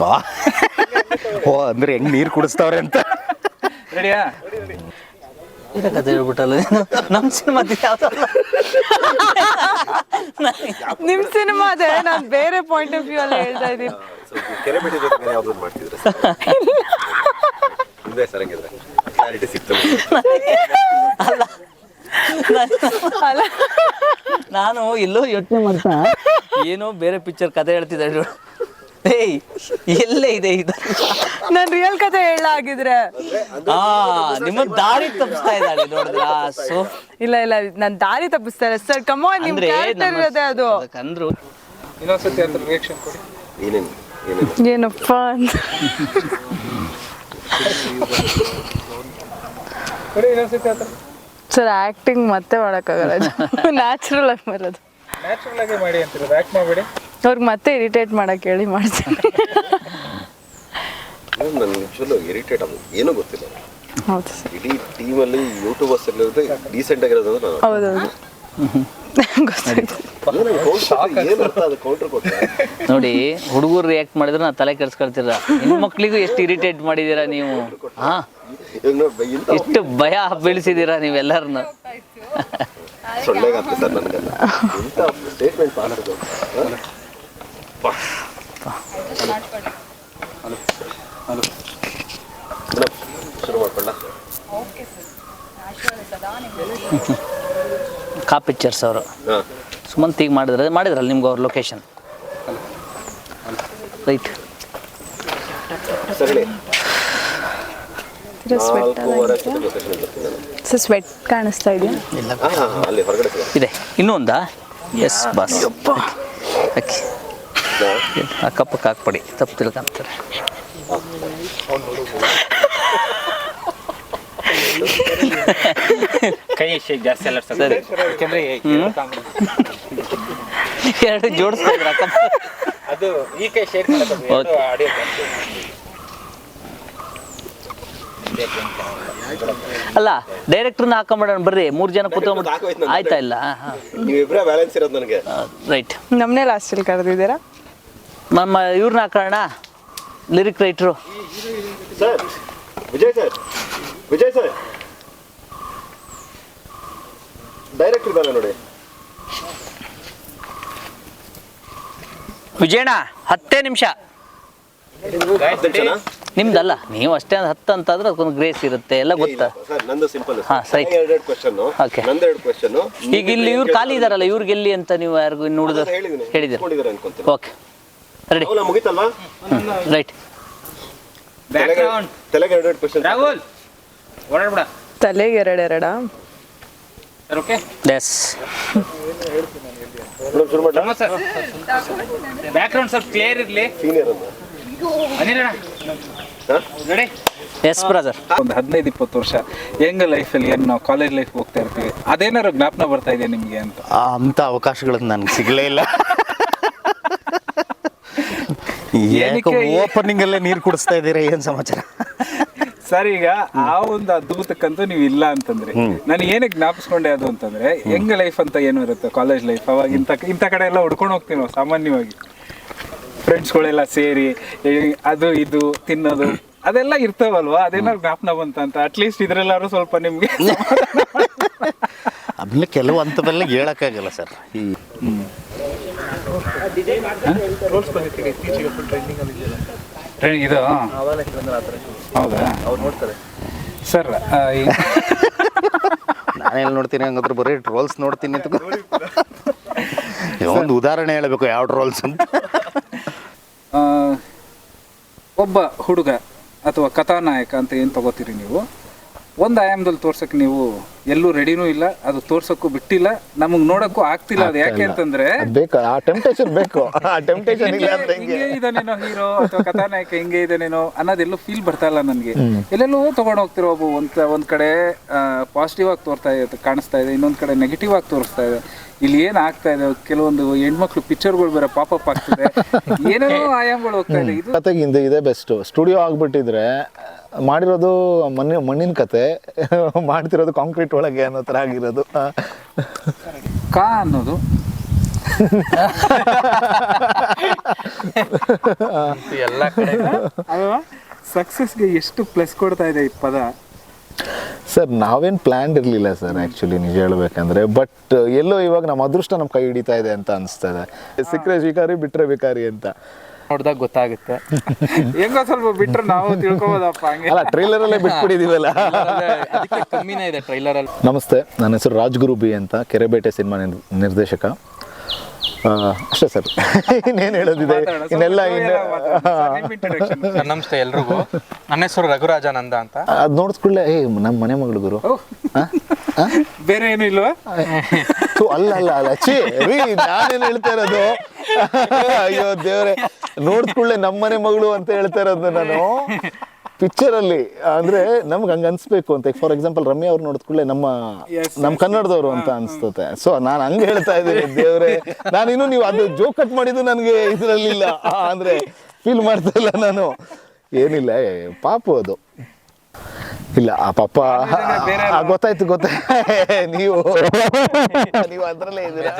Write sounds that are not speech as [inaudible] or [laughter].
ಬಾ. ಓ ಅಂದ್ರೆ ಹೆಂಗ್ ನೀರು ಕುಡಿಸ್ತಾವ್ರೆ ಅಂತ. ರೆಡಿಯಾ? ಹೇಳ್ಬಿಟ್ಟಲ್ಲ ನೀನು. ನಮ್ ಸಿನಿಮಾ ಯಾವ್ದಲ್ಲ ನಿಮ್ ಸಿನಿಮಾ ಅದೇ ನಾನ್ ಬೇರೆ ಪಾಯಿಂಟ್ ಆಫ್ ವ್ಯೂ ಅಲ್ಲಿ ಹೇಳ್ತಾ ಇದೀನಿ ಕೆರೆ ಯಾವ್ದು ಮಾಡ್ತಿದ್ರೆ ಹಿಂದೆ ಕ್ಲಾರಿಟಿ ಅಲ್ಲ. ನಾನು ಎಲ್ಲೋ ಯೋಚನೆ ಮಾಡ್ತಾ. ಏನೋ ಬೇರೆ ಪಿಕ್ಚರ್ ಕತೆ ಹೇಳ್ತಿದ್ದೆ. ಏಯ್ ಎಲ್ಲೇ ಇದೆ ಇದು? ನಾನ್ ರಿಯಲ್ ಕಥೆ ಹೇಳ ಆಗಿದ್ರೆ. ಆ ನಿಮ್ಮ ದಾರಿ ತಪ್ಪಿಸ್ತಾ ಇದ್ದಾಳೆ ನೋಡಿದ್ರ? ಸೊ ಇಲ್ಲ ಇಲ್ಲ ನಾನ್ ದಾರಿ ತಪ್ಪಿಸ್ತಾರೆ ಸರ್ ಕಮಾನ್ ನಿಮ್ ಅಂದ್ರೆ ಕ್ಯಾರೆಕ್ಟರ್ ನಮ್ಮ- ಇರೋದೇ ಅದು. ಅದಕ್ಕಂದ್ರು ಇನ್ನೊಂದ್ಸತಿ ಅದ್ರ ರಿಯಾಕ್ಷನ್ ಕೊಡಿ. ಏನೇನು ಏನೇನು? ಏನಪ್ಪ ಅಂತ ಕೊಡಿ ಇನ್ನೊಂದ್ಸತಿ ಆ ಸರ್ ಆಕ್ಟಿಂಗ್ ಮತ್ತೆ ಮಾಡಕ್ಕಾಗಲ್ಲ. ನ್ಯಾಚುರಲ್ ಆಗಿ ಬರೋದು ನ್ಯಾಚುರಲ್ ಆಗಿ ಮಾಡಿ ಅಂತಿರೋದು ಆಕ್ಟ್ ಮಾಡಬೇಡಿ. ಅವ್ರಿಗೆ ಮತ್ತೆ ಇರಿಟೇಟ್ ಮಾಡಕ್ಕೆ ಹೇಳಿ ಮಾಡ್ತೀನಿ. ನನಗೆ ಚಲೋ ಇರಿಟೇಟ್ ಏನೂ ಗೊತ್ತಿಲ್ಲ. ಹೌದು ಸರ್. ಇಡೀ ಟೀಮಲ್ಲಿ ಯೂಟ್ಯೂಬರ್ಸ್ ಇರೋದೇ ಡೀಸೆಂಟ್ ಆಗಿರೋದು ನಾನು ಹೌದೌದು ಗೊತ್ತಾಯ್ತು. ನೋಡಿ ಹುಡುಗರು ರಿಯಾಕ್ಟ್ ಮಾಡಿದ್ರೆ ನಾ ತಲೆ ಕೆಡ್ಸ್ಕೊಳ್ತೀರ? ಹೆಣ್ಮಕ್ಳಿಗೂ ಎಷ್ಟು ಇರಿಟೇಟ್ ಮಾಡಿದೀರಾ ನೀವು? ಹಾ? ಎಷ್ಟು ಭಯ ಬೆಳೆಸಿದೀರಾ ನೀವೆಲ್ಲರನ್ನ? ಸೊಳ್ಳೆಗಾಗ್ತದೆ ಸರ್ ನನಗೆಲ್ಲ. ಇಂಥ ಸ್ಟೇಟ್ಮೆಂಟ್ ಮಾಡೋದು ಶುರು ಮಾಡ್ಕೊಂಡ ಕಾ ಪಿಕ್ಚರ್ಸ್ ಅವರು. ಸುಮಂತ್ ಈಗ ಮಾಡಿದ್ರೆ ಮಾಡಿದ್ರಲ್ಲ ನಿಮ್ಗೆ ಅವ್ರ ಲೊಕೇಶನ್ ರೈಟ್ ಸರಿ. ಸ್ವೆಟ್ ಕಾಣಿಸ್ತಾ ಇದೆಯಾ? ಇಲ್ಲ ಇದೆ. ಇನ್ನೊಂದಾ? ಒಂದಾ ಎಸ್ ಬಸ್. ಹಾಕಿ ಅಕ್ಕಪಕ್ಕ ಹಾಕ್ಬೇಡಿ ತಪ್ಪು ತಿಳ್ಕೊಂತಾರೆ. ಕೈ ಶೇಕ್ ಜಾಸ್ತಿ ಅಲ್ಲ ಸರಿ. ಯಾಕೆಂದ್ರೆ ಎರಡು ಜೋಡಿಸ್ತಾ ಅಕ್ಕ ಅದು ಈ ಕೈ ಶೇಕ್. ಆಡಿಯೋ ಅಲ್ಲ ಡೈರೆಕ್ಟರ್ನ ಹಾಕೊಂಬಿಡೋಣ ಬರ್ರಿ. ಮೂರು ಜನ ಕೂತ್ಕೊಂಡ್ಬಿಟ್ಟು ಆಯ್ತಾ ಇಲ್ಲ? ನೀವಿಬ್ಬರೇ ಬ್ಯಾಲೆನ್ಸ್ ಇರೋದು ನನಗೆ. ರೈಟ್ ನಮ್ಮನೆ ಲಾಸ್ಟಲ್ಲಿ ಕರೆದಿದ್ದೀರಾ? ನಮ್ಮ ಇವ್ರನ್ನ ಹಾಕೋಣ lyric writer sir Vijay sir Vijay sir. Direct ಇದ್ದಾರೆ ನೋಡಿ. ವಿಜಯಣ ಹತ್ತೇ ನಿಮಿಷ? ನಿಮ್ದಲ್ಲ ನೀವು ಅಷ್ಟೇ ಒಂದು ಹತ್ತು ಅಂತಾದ್ರೆ ಅದಕ್ಕೊಂದು ಗ್ರೇಸ್ ಇರುತ್ತೆ ಎಲ್ಲ ಗೊತ್ತಾ? ಸರ್ ನಂದು ಸಿಂಪಲ್ ಹಾ, ಸರಿ. ಎರಡೆರಡು ಕ್ವಶನ್ Okay. ನಂದು ಎರಡು ಕ್ವಶನ್ ಈಗ ಇಲ್ಲಿ ಇವ್ರು ಖಾಲಿ ಇದಾರಲ್ಲ ಇವ್ರಿಗೆ ಎಲ್ಲಿ ಅಂತ ನೀವು ಯಾರಿಗೂ ಇನ್ನು ಉಳಿದ ಅನ್ಕೊಂತೀನಿ. Okay ready. ಮುಗಿತಲ್ವಾ? ರೈಟ್. ತಲೆಗೆ ಎರಡು ಕ್ವಶನ್ ರಾಹುಲ್ ಓಡಾಡ್ಬಿಡ. ತಲೆಗೆ ಎರಡು ಸರ್ ಓಕೆ? ಎಸ್ ಶುರು ಸರ್. ಬ್ಯಾಕ್ ಗ್ರೌಂಡ್ ಸ್ವಲ್ಪ ಕ್ಲಿಯರ್ ಇರಲಿ ಸೀನಿಯರ್ ಅಂತ ಅನಿಲಣ್ಣ ರೆಡಿ ಎಸ್ ಬ್ರದರ್ ಒಂದು ಹದಿನೈದು ಇಪ್ಪತ್ತು ವರ್ಷ. ಹೆಂಗ ಲೈಫಲ್ಲಿ ಏನು ನಾವು ಕಾಲೇಜ್ ಲೈಫ್ ಹೋಗ್ತಾ ಇರ್ತೀವಿ? ಅದೇನಾದ್ರು ಜ್ಞಾಪನ ಬರ್ತಾ ಇದೆ ನಿಮಗೆ ಅಂತ? ಅಂತ ಅವಕಾಶಗಳನ್ನ ನನಗೆ ಸಿಗ್ಲೇ ಇಲ್ಲ. ಓಪನಿಂಗ್ ಅಲ್ಲೇ ನೀರು ಕುಡಿಸ್ತಾ ಇದ್ದೀರಾ? ಏನ್ ಸಮಾಚಾರ? ಸರ್ ಈಗ ಆ ಒಂದು ಅದ್ಭುತಕ್ಕಂತೂ ನೀವು ಇಲ್ಲ ಅಂತಂದ್ರೆ ನಾನು ಏನಕ್ಕೆ ಜ್ಞಾಪಿಸ್ಕೊಂಡೆ ಅದು ಅಂತಂದ್ರೆ ಹೆಂಗ ಲೈಫ್ ಅಂತ ಏನು ಇರುತ್ತೆ ಕಾಲೇಜ್ ಲೈಫ್ ಅವಾಗ ಇಂಥ ಇಂಥ ಕಡೆ ಎಲ್ಲ ಹುಡ್ಕೊಂಡು ಹೋಗ್ತೀವಿ ನಾವು ಸಾಮಾನ್ಯವಾಗಿ. ಫ್ರೆಂಡ್ಸ್ಗಳೆಲ್ಲ ಸೇರಿ ಅದು ಇದು ತಿನ್ನೋದು ಅದೆಲ್ಲ ಇರ್ತಾವಲ್ವಾ? ಅದೇನಾದ್ರು ಜ್ಞಾಪನ ಬಂತ ಅಂತ? ಅಟ್ಲೀಸ್ಟ್ ಇದ್ರೆಲ್ಲಾರು ಸ್ವಲ್ಪ ನಿಮ್ಗೆ [laughs] ಅದನ್ನ ಕೆಲವು ಹಂತದಲ್ಲಿ ಹೇಳಕ್ಕಾಗಲ್ಲ ಸರ್. ಈ ಇದು? ಹೌದಾ? ಸರ್ ನಾನೇನು ನೋಡ್ತೀನಿ ಹಂಗಂದ್ರೆ ಬರೀ ಟ್ರೋಲ್ಸ್ ನೋಡ್ತೀನಿ ಅಂತ. ಒಂದು ಉದಾಹರಣೆ ಹೇಳಬೇಕು ಯಾವ ಟ್ರೋಲ್ಸ್ ಅಂತ. ಒಬ್ಬ ಹುಡುಗ ಅಥವಾ ಕಥಾನಾಯಕ ಅಂತ ಏನು ತಗೋತೀರಿ ನೀವು? ಒಂದು ಆಯಾಮದಲ್ಲಿ ತೋರ್ಸಕ್ಕೆ ನೀವು ಎಲ್ಲೂ ರೆಡಿನೂ ಇಲ್ಲ ಅದು ತೋರ್ಸಕ್ಕೂ ಬಿಟ್ಟಿಲ್ಲ. ನಮಗೆ ನೋಡಕ್ಕೂ ಆಗ್ತಿಲ್ಲ ಅದು ಯಾಕೆ ಅಂತಂದ್ರೆ ಬೇಕು ಆ ಟೆಂಪ್ಟೇಷನ್ ಬೇಕು. ಆ ಟೆಂಪ್ಟೇಷನ್ ಇಲ್ಲ ಅಂತ ಹಿಂಗೆ? ಇದಾನೇನೋ ಹೀರೋ ಅಥವಾ ಕಥಾನಾಯಕ ಹಿಂಗೆ ಇದಾನೇನೋ ಅನ್ನೋದೆಲ್ಲೂ ಫೀಲ್ ಬರ್ತಾ ಇಲ್ಲ ನನಗೆ. ಎಲ್ಲೆಲ್ಲೋ ತಗೊಂಡು ಹೋಗ್ತಿರೋ ಒಬ್ಬ ಒಂದ್ ಒಂದ್ ಕಡೆ ಪಾಸಿಟಿವ್ ಆಗಿ ತೋರ್ತಾ ಇದೆ ಕಾಣಿಸ್ತಾ ಇದೆ ಇನ್ನೊಂದ್ ಕಡೆ ನೆಗೆಟಿವ್ ಆಗಿ ತೋರಿಸ್ತಾ ಇದೆ. ಇಲ್ಲಿ ಏನ್ ಆಗ್ತಾ ಇದೆ ಕೆಲವೊಂದು ಹೆಣ್ಮಕ್ಳು ಪಿಕ್ಚರ್ಗಳು ಬೇರೆ ಪಾಪಪ್ ಆಗ್ತಿದೆ. ಏನೇನೋ [laughs] ಆಯಾಮಗಳು ಹೋಗ್ತಾ ಇದೆ. ಇದು ಇದೆ ಬೆಸ್ಟ್ ಸ್ಟುಡಿಯೋ ಆಗ್ಬಿಟ್ಟಿದ್ರೆ ಮಾಡಿರೋದು ಮಣ್ಣಿನ ಮಣ್ಣಿನ ಕತೆ. ಮಾಡ್ತಿರೋದು ಕಾಂಕ್ರೀಟ್ ಒಳಗೆ ಅನ್ನೋ ಥರ ಆಗಿರೋದು. ಕಾ ಅನ್ನೋದು. ಎಲ್ಲ ಕಡೆ. ಸಕ್ಸಸ್ಗೆ ಎಷ್ಟು ಪ್ಲಸ್ ಕೊಡ್ತಾ ಇದೆ ಈ ಪದ? ಸರ್ ನಾವೇನು ಪ್ಲ್ಯಾನ್ ಇರಲಿಲ್ಲ ಸರ್ ಆ್ಯಕ್ಚುಲಿ ನಿಜ ಹೇಳಬೇಕಂದ್ರೆ. ಬಟ್ ಎಲ್ಲೋ ಇವಾಗ ನಮ್ಮ ಅದೃಷ್ಟ ನಮ್ಮ ಕೈ ಹಿಡಿತಾ ಇದೆ ಅಂತ ಅನಿಸ್ತದೆ ಇದೆ. ಸಿಕ್ಕರೆ ಶಿಕಾರಿ ಬಿಟ್ಟರೆ ಬೇಕಾರಿ ಅಂತ. ನೋಡಿದಾಗ ಗೊತ್ತಾಗುತ್ತೆ. ಹೆಂಗೋ ಸ್ವಲ್ಪ ಬಿಟ್ರೆ ನಾವು ತಿಳ್ಕೊಬೋದಪ್ಪ ಹಂಗೆ. ಅಲ್ಲ ಟ್ರೈಲರಲ್ಲೇ ಬಿಟ್ಬಿಟ್ಟಿದೀವಲ್ಲ. ಅದಕ್ಕೆ ಕಮ್ಮಿನೇ ಇದೆ ಟ್ರೈಲರ್ ಅಲ್ಲಿ ನಮಸ್ತೆ ನನ್ನ ಹೆಸರು ರಾಜ್ಗುರು ಬಿ ಅಂತ ಕೆರೆಬೇಟೆ ಸಿನಿಮಾ ನಿರ್- ನಿರ್ದೇಶಕ. ಅಷ್ಟೇ ಸರ್. ಇನ್ನೇನು ಹೇಳೋದಿದೆ? ಇನ್ನೆಲ್ಲ ಇನ್ನು ನಮಸ್ತೆ ಎಲ್ರಿಗೂ. ನನ್ನ ಹೆಸರು ರಘುರಾಜಾನಂದ ಅಂತ. ಅದ್ ನೋಡಿಸ್ಕೊಳ್ಳೆ ಏ ನಮ್ಮ ಮನೆ ಮಗಳು ಗುರು? ಬೇರೆ ಏನು ಇಲ್ವಾ? ಅಲ್ಲ ಅಲ್ಲ ಅಲ್ಲ ಚೀ ರೀ ನಾನೇನು ಹೇಳ್ತಾ ಇರೋದು? ಅಯ್ಯೋ ದೇವ್ರೆ. ನೋಡಿದ್ಕೊಳ್ಳೆ ನಮ್ಮನೆ ಮಗಳು ಅಂತ ಹೇಳ್ತಾ ಇರೋದು ನಾನು. ಪಿಕ್ಚರ್ ಅಲ್ಲಿ ಅಂದ್ರೆ ನಮ್ಗೆ ಹಂಗ ಅನ್ಸ್ಬೇಕು ಅಂತ. ಫಾರ್ ಎಕ್ಸಾಂಪಲ್ ರಮ್ಯಾ ಅವ್ರು ಕೂಡಲೇ ನಮ್ಮ ನಮ್ಮ ಕನ್ನಡದವರು ಅಂತ ಅನ್ಸ್ತತೆ ಸೊ ನಾನು ಹಂಗೆ ಹೇಳ್ತಾ ಇದ್ದೀನಿ ದೇವ್ರೆ. ನಾನು ಇನ್ನು ನೀವು ಅದು ಜೋಕ್ ಕಟ್ ಮಾಡಿದ್ದು ನನಗೆ ಇದರಲ್ಲಿಲ್ಲ ಅಂದ್ರೆ ಫೀಲ್ ಮಾಡ್ತಾ ಇಲ್ಲ ನಾನು. ಏನಿಲ್ಲ ಪಾಪ ಪಾಪು ಅದು. ಇಲ್ಲ ಆ ಪಾಪ ಗೊತ್ತಾಯ್ತು ಗೊತ್ತಾಯ್ತು. [laughs] ನೀವು ನೀವು ಅದ್ರಲ್ಲೇ ಇದ್ದೀರಾ?